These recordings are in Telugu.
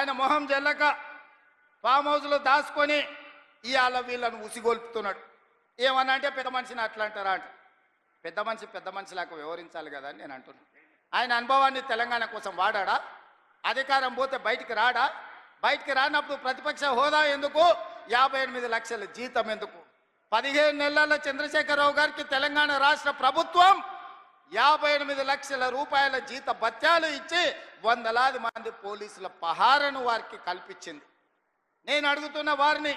ఆయన మొహం జల్లక ఫామ్ హౌస్లో దాచుకొని ఇవాళ వీళ్ళను ఉసిగొల్పుతున్నాడు. ఏమన్నా అంటే పెద్ద మనిషిని అట్లా అంటారా అంట. పెద్ద మనిషి పెద్ద మనిషిలాగా వ్యవహరించాలి కదా అని నేను అంటున్నాను ఆయన అనుభవాన్ని తెలంగాణ కోసం వాడాడా? అధికారం పోతే బయటికి రాడా? బయటికి రానప్పుడు ప్రతిపక్ష హోదా ఎందుకు? యాభై ఎనిమిది లక్షల జీతం ఎందుకు? పదిహేను నెలల చంద్రశేఖరరావు గారికి తెలంగాణ రాష్ట్ర ప్రభుత్వం యాభై ఎనిమిది లక్షల రూపాయల జీత భత్యాలు ఇచ్చి వందలాది మంది పోలీసుల పహారను వారికి కల్పించింది. నేను అడుగుతున్న వారిని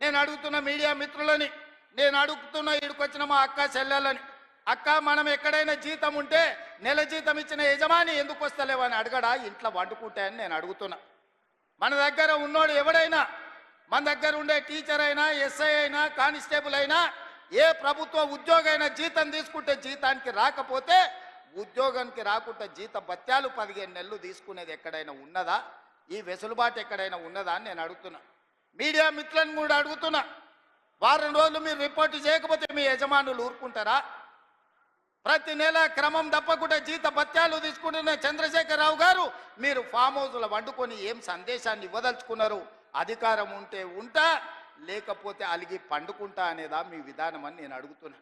నేను అడుగుతున్న మీడియా మిత్రులని నేను అడుగుతున్న ఈడుకొచ్చిన మా అక్క చెల్లెలని అక్క మనం ఎక్కడైనా జీతం ఉంటే నెల జీతం ఇచ్చిన యజమాని ఎందుకు వస్తలేవని అడగడా ఇంట్లో వండుకుంటాయని నేను అడుగుతున్నా. మన దగ్గర ఉన్నోడు ఎవడైనా మన దగ్గర ఉండే టీచర్ అయినా ఎస్ఐ అయినా కానిస్టేబుల్ అయినా ఏ ప్రభుత్వ ఉద్యోగైనా జీతం తీసుకుంటే జీతానికి రాకపోతే ఉద్యోగానికి రాకుండా జీత భత్యాలు పదిహేను నెలలు తీసుకునేది ఎక్కడైనా ఉన్నదా? ఈ వెసులుబాటు ఎక్కడైనా ఉన్నదా అని నేను అడుగుతున్నా. మీడియా మిత్రులను కూడా అడుగుతున్నా. వారం రోజులు మీరు రిపోర్టు చేయకపోతే మీ యజమానులు ఊరుకుంటారా? ప్రతి నెల క్రమం తప్పకుండా జీత భత్యాలు తీసుకుంటున్న చంద్రశేఖరరావు గారు మీరు ఫామ్ హౌస్లో వండుకొని ఏం సందేశాన్ని ఇవ్వదలుచుకున్నారు? అధికారం ఉంటే ఉంటా లేకపోతే అలిగి పండుకుంటా అనేదా మీ విధానం అని నేను అడుగుతున్నా